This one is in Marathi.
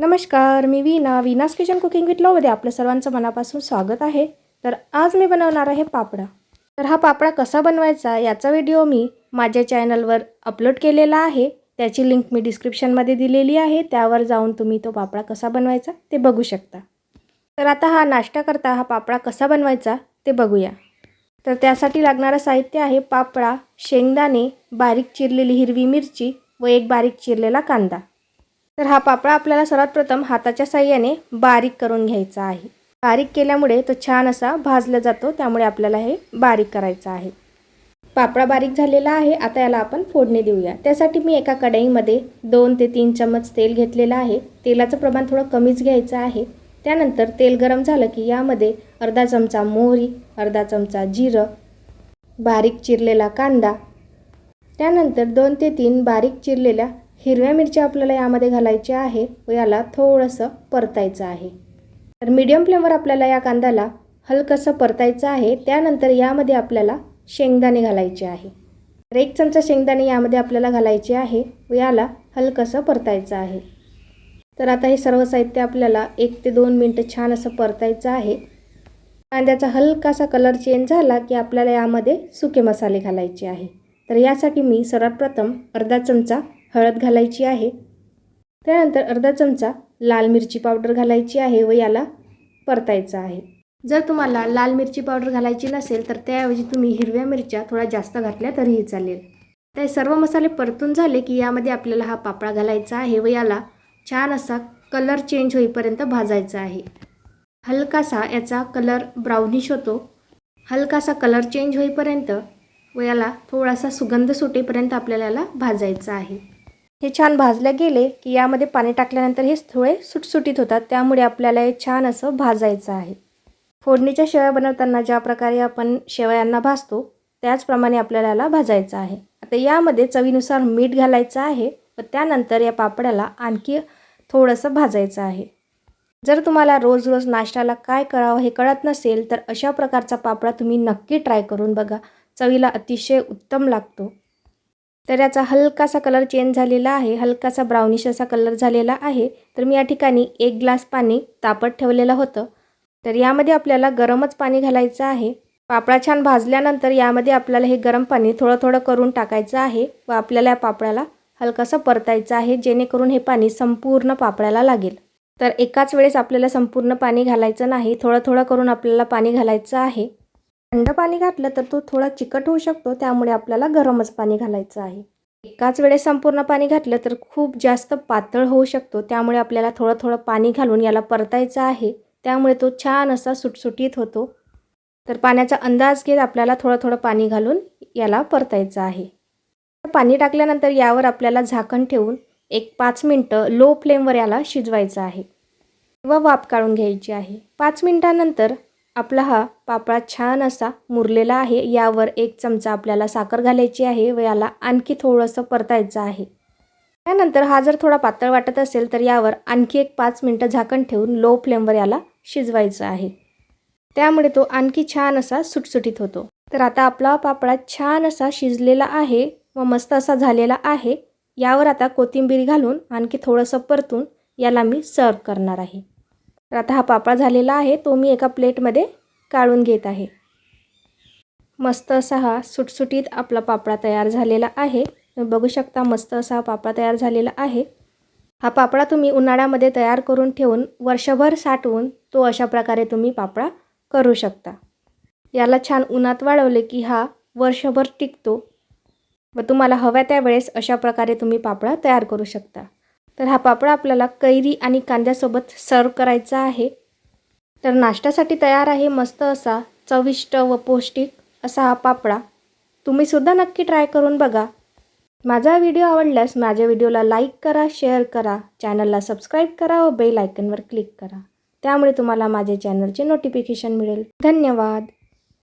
नमस्कार मी Veena Veena's kitchen cooking with लॉमध्ये आपलं सर्वांचं मनापासून स्वागत आहे. तर आज मी बनवणार आहे पापडा. तर हा पापडा कसा बनवायचा याचा व्हिडिओ मी माझ्या चॅनलवर अपलोड केलेला आहे. त्याची लिंक मी डिस्क्रिप्शनमध्ये दिलेली आहे. त्यावर जाऊन तुम्ही तो पापडा कसा बनवायचा ते बघू शकता. तर आता हा नाश्ता करता हा पापडा कसा बनवायचा ते बघूया. तर त्यासाठी लागणारं साहित्य आहे पापडा शेंगदाणे बारीक चिरलेली हिरवी मिरची व एक बारीक चिरलेला कांदा. तर हा पापडा आपल्याला सर्वात प्रथम हाताच्या साह्याने बारीक करून घ्यायचा आहे. बारीक केल्यामुळे तो छान असा भाजला जातो त्यामुळे आपल्याला हे बारीक करायचं आहे. पापडा बारीक झालेला आहे आता याला आपण फोडणी देऊया. त्यासाठी मी एका कढईमध्ये दोन ते तीन चम्मच तेल घेतलेलं आहे. तेलाचं प्रमाण थोडं कमीच घ्यायचं आहे. त्यानंतर तेल गरम झालं की यामध्ये अर्धा चमचा मोहरी अर्धा चमचा जिरं बारीक चिरलेला कांदा त्यानंतर दोन ते तीन बारीक चिरलेल्या हिरव्या मिरच्या आपल्याला यामध्ये घालायच्या आहे व याला थोडंसं परतायचं आहे. तर मीडियम फ्लेमवर आपल्याला या कांद्याला हलकंसं परतायचं आहे. त्यानंतर यामध्ये आपल्याला शेंगदाणे घालायचे आहे. तर एक चमचा शेंगदाणे यामध्ये आपल्याला घालायचे आहे व याला हलकंसं परतायचं आहे. तर आता हे सर्व साहित्य आपल्याला एक ते दोन मिनटं छान असं परतायचं आहे. कांद्याचा हलकासा कलर चेंज झाला की आपल्याला यामध्ये सुके मसाले घालायचे आहे. तर यासाठी मी सर्वात प्रथम अर्धा चमचा हळद घालायची आहे. त्यानंतर अर्धा चमचा लाल मिरची पावडर घालायची आहे व याला परतायचं आहे. जर तुम्हाला लाल मिरची पावडर घालायची नसेल तर त्याऐवजी तुम्ही हिरव्या मिरच्या थोड्या जास्त घातल्या तरीही चालेल. ते सर्व मसाले परतून झाले की यामध्ये आपल्याला हा पापडा घालायचा आहे व याला छान असा कलर चेंज होईपर्यंत भाजायचा आहे. हलकासा याचा कलर ब्राउनिश होतो. हलकासा कलर चेंज होईपर्यंत व याला थोडासा सुगंध सुटेपर्यंत आपल्याला याला भाजायचा आहे. हे छान भाजले गेले की यामध्ये पाणी टाकल्यानंतर हे थोडे सुटसुटीत होतात. त्यामुळे आपल्याला हे छान असं भाजायचं आहे. फोडणीच्या शेवया बनवताना ज्या प्रकारे आपण शेवयांना भाजतो त्याचप्रमाणे आपल्याला याला भाजायचं आहे. आता यामध्ये चवीनुसार मीठ घालायचं आहे व त्यानंतर या पापड्याला आणखी थोडंसं भाजायचं आहे. जर तुम्हाला रोज रोज नाश्त्याला काय करावं हे कळत नसेल तर अशा प्रकारचा पापडा तुम्ही नक्की ट्राय करून बघा. चवीला अतिशय उत्तम लागतो. तर याचा हलकासा कलर चेंज झालेला आहे. हलकासा ब्राउनिश असा कलर झालेला आहे. तर मी या ठिकाणी एक ग्लास पाणी तापत ठेवलेलं होतं. तर यामध्ये आपल्याला गरमच पाणी घालायचं आहे. पापडा छान भाजल्यानंतर यामध्ये आपल्याला हे गरम पाणी थोडं थोडं करून टाकायचं आहे व आपल्याला या पापड्याला हलकासं परतायचं आहे जेणेकरून हे पाणी संपूर्ण पापड्याला लागेल. तर एकाच वेळेस आपल्याला संपूर्ण पाणी घालायचं नाही. थोडं थोडं करून आपल्याला पाणी घालायचं आहे. थंड पाणी घातलं तर तो थोडा चिकट होऊ शकतो त्यामुळे आपल्याला गरमच पाणी घालायचं आहे. एकाच वेळेस संपूर्ण पाणी घातलं तर खूप जास्त पातळ होऊ शकतो त्यामुळे आपल्याला थोडं थोडं पाणी घालून याला परतायचं आहे. त्यामुळे तो छान असा सुटसुटीत होतो. तर पाण्याचा अंदाज घेत आपल्याला थोडं थोडं पाणी घालून याला परतायचं आहे. पाणी टाकल्यानंतर यावर आपल्याला झाकण ठेवून एक पाच मिनटं लो फ्लेमवर याला शिजवायचं आहे. किंवा वाफ काढून घ्यायची आहे. पाच मिनटानंतर आपला हा पापळा छान असा मुरलेला आहे. यावर एक चमचा आपल्याला साखर घालायची आहे व याला आणखी थोडंसं परतायचं आहे. त्यानंतर हा जर थोडा पातळ वाटत असेल तर यावर आणखी एक पाच मिनटं झाकण ठेवून लो फ्लेमवर याला शिजवायचं आहे. त्यामुळे तो आणखी छान असा सुटसुटीत होतो. तर आता आपला पापडा छान असा शिजलेला आहे व मस्त असा झालेला आहे. यावर आता कोथिंबीर घालून आणखी थोडंसं परतून याला मी सर्व करणार आहे. तर आता हा पापडा झालेला आहे. तो मी एका प्लेटमध्ये काढून घेत आहे. मस्त असा हा सुटसुटीत आपला पापडा तयार झालेला आहे. तुम्ही बघू शकता मस्त असा हा पापडा तयार झालेला आहे. हा पापडा तुम्ही उन्हाळ्यामध्ये तयार करून ठेवून वर्षभर साठवून तो अशा प्रकारे तुम्ही पापडा करू शकता. याला छान उन्हात वाळवले की हा वर्षभर टिकतो. व तुम्हाला हव्या त्यावेळेस अशा प्रकारे तुम्ही पापडा तयार करू शकता. तर हा पापडा आपल्याला कैरी आणि कांद्यासोबत सर्व करायचा आहे. तर नाश्त्यासाठी तयार आहे मस्त असा चविष्ट व पौष्टिक असा हा पापडा. तुम्हीसुद्धा नक्की ट्राय करून बघा. माझा व्हिडिओ आवडल्यास माझ्या व्हिडिओला लाईक करा शेअर करा चॅनलला सबस्क्राईब करा व बेल आयकनवर क्लिक करा. त्यामुळे तुम्हाला माझे चॅनलचे नोटिफिकेशन मिळेल. धन्यवाद.